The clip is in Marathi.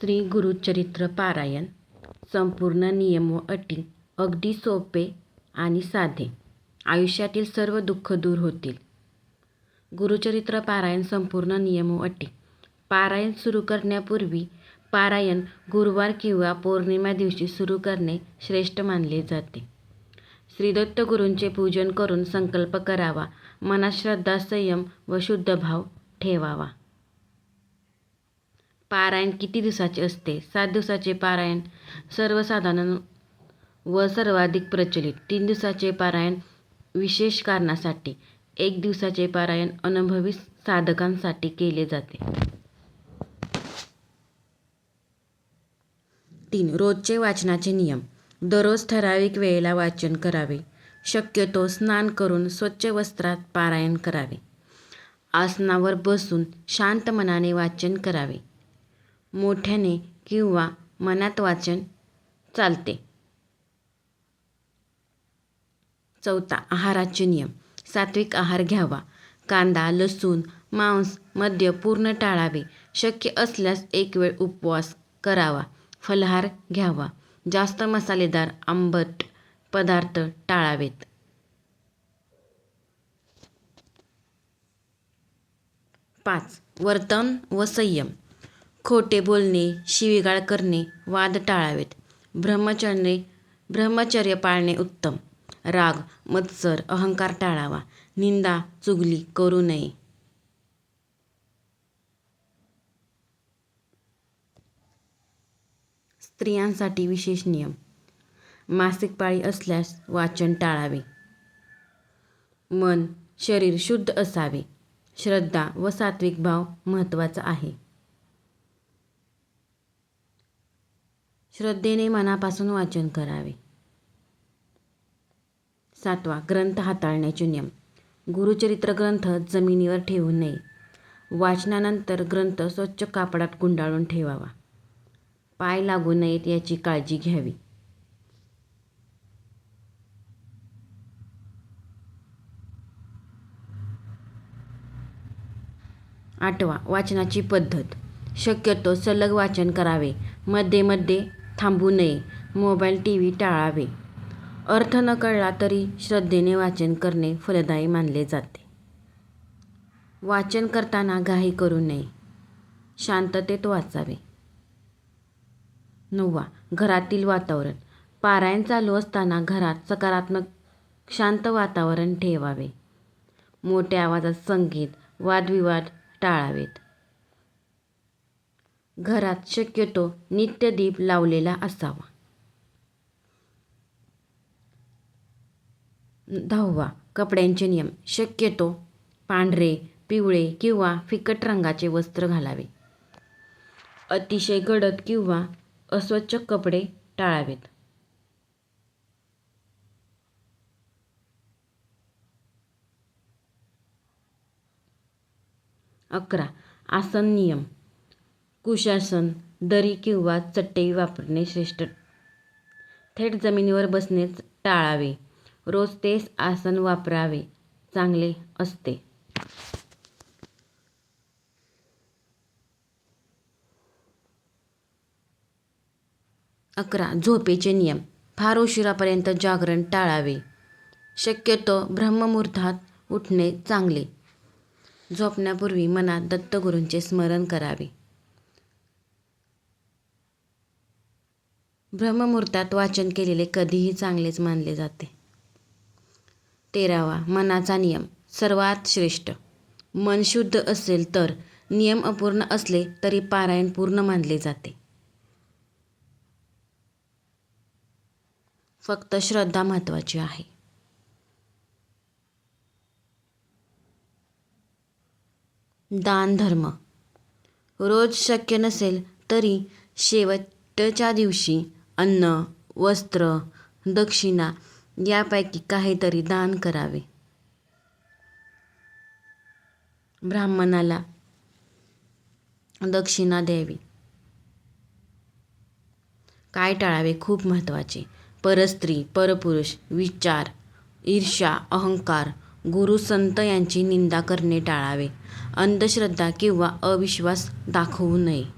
श्री गुरुचरित्र पारायण संपूर्ण नियम व अटी अगदी सोपे आणि साधे. आयुष्यातील सर्व दुःख दूर होतील. गुरुचरित्र पारायण संपूर्ण नियम व अटी. पारायण सुरू करण्यापूर्वी पारायण गुरुवार किंवा पौर्णिमा दिवशी सुरू करणे श्रेष्ठ मानले जाते. श्रीदत्त गुरूंचे पूजन करून संकल्प करावा मनात श्रद्धा संयम व शुद्ध भाव ठेवावा. पारायण किती दिवसाचे असते? सात दिवसाचे पारायण सर्वसाधारण व सर्वाधिक प्रचलित. तीन दिवसाचे पारायण विशेष कारणासाठी एक दिवसाचे पारायण अनुभवी साधकांसाठी केले जाते. तीन रोजचे वाचनाचे नियम. दररोज ठराविक वेळेला वाचन करावे. शक्यतो स्नान करून स्वच्छ वस्त्रात पारायण करावे. आसनावर बसून शांत मनाने वाचन करावे. मोठ्याने किंवा मनात वाचन चालते. चौथा आहाराचे नियम. सात्विक आहार घ्यावा. कांदा लसूण मांस मद्य पूर्ण टाळावे. शक्य असल्यास एक वेळ उपवास करावा. फलहार घ्यावा. जास्त मसालेदार आंबट पदार्थ टाळावेत. पाच वर्तन व संयम. खोटे बोलणे शिवीगाळ करणे वाद टाळावेत. ब्रह्मचर्य ब्रह्मचर्य पाळणे उत्तम. राग मत्सर अहंकार टाळावा. निंदा चुगली करू नये. स्त्रियांसाठी विशेष नियम. मासिक पाळी असल्यास वाचन टाळावे. मन शरीर शुद्ध असावे. श्रद्धा व सात्विक भाव महत्त्वाचा आहे. श्रद्धेने मनापासून वाचन करावे. सातवा ग्रंथ हाताळण्याचे नियम. गुरुचरित्र ग्रंथ जमिनीवर ठेवू नये. वाचनानंतर ग्रंथ स्वच्छ कापडात गुंडाळून ठेवावा. पाय लागू नयेत याची काळजी घ्यावी. आठवा वाचनाची पद्धत. शक्यतो सलग वाचन करावे. मध्ये मध्ये थांबू नये. मोबाईल टी व्ही टाळावे. अर्थ न कळला तरी श्रद्धेने वाचन करणे फलदायी मानले जाते. वाचन करताना घाई करू नये. शांततेत वाचावे. नववा घरातील वातावरण. पारायण चालू असताना घरात सकारात्मक शांत वातावरण ठेवावे. मोठ्या आवाजात संगीत वादविवाद टाळावेत. घरात शक्यतो नित्यदीप लावलेला असावा. दहावा कपड्यांचे नियम. शक्यतो पांढरे पिवळे किंवा फिकट रंगाचे वस्त्र घालावे. अतिशय गडद किंवा अस्वच्छ कपडे टाळावेत. अकरा आसन नियम. कुशासन दरी किंवा चटई वापरणे श्रेष्ठ. थेट जमिनीवर बसणे टाळावे. रोज तेच आसन वापरावे. चांगले असते. अकरा. झोपेचे नियम. फार उशिरापर्यंत जागरण टाळावे. शक्यतो ब्रह्ममुहूर्तात उठणे चांगले. झोपण्यापूर्वी मनात दत्तगुरूंचे स्मरण करावे. ब्रह्ममुहूर्तात वाचन केलेले कधीही चांगलेच मानले जाते. तेरावा मनाचा नियम सर्वात श्रेष्ठ. मन शुद्ध असेल तर नियम अपूर्ण असले तरी पारायण पूर्ण मानले जाते. फक्त श्रद्धा महत्त्वाची आहे. दान धर्म. रोज शक्य नसेल तरी शेवटच्या दिवशी अन्न वस्त्र दक्षिणा यापैकी काहीतरी दान करावे. ब्राह्मणाला दक्षिणा द्यावी. काय टाळावे? खूप महत्त्वाचे. परस्त्री परपुरुष विचार ईर्ष्या अहंकार गुरु संत यांची निंदा करणे टाळावे. अंधश्रद्धा किंवा अविश्वास दाखवू नये.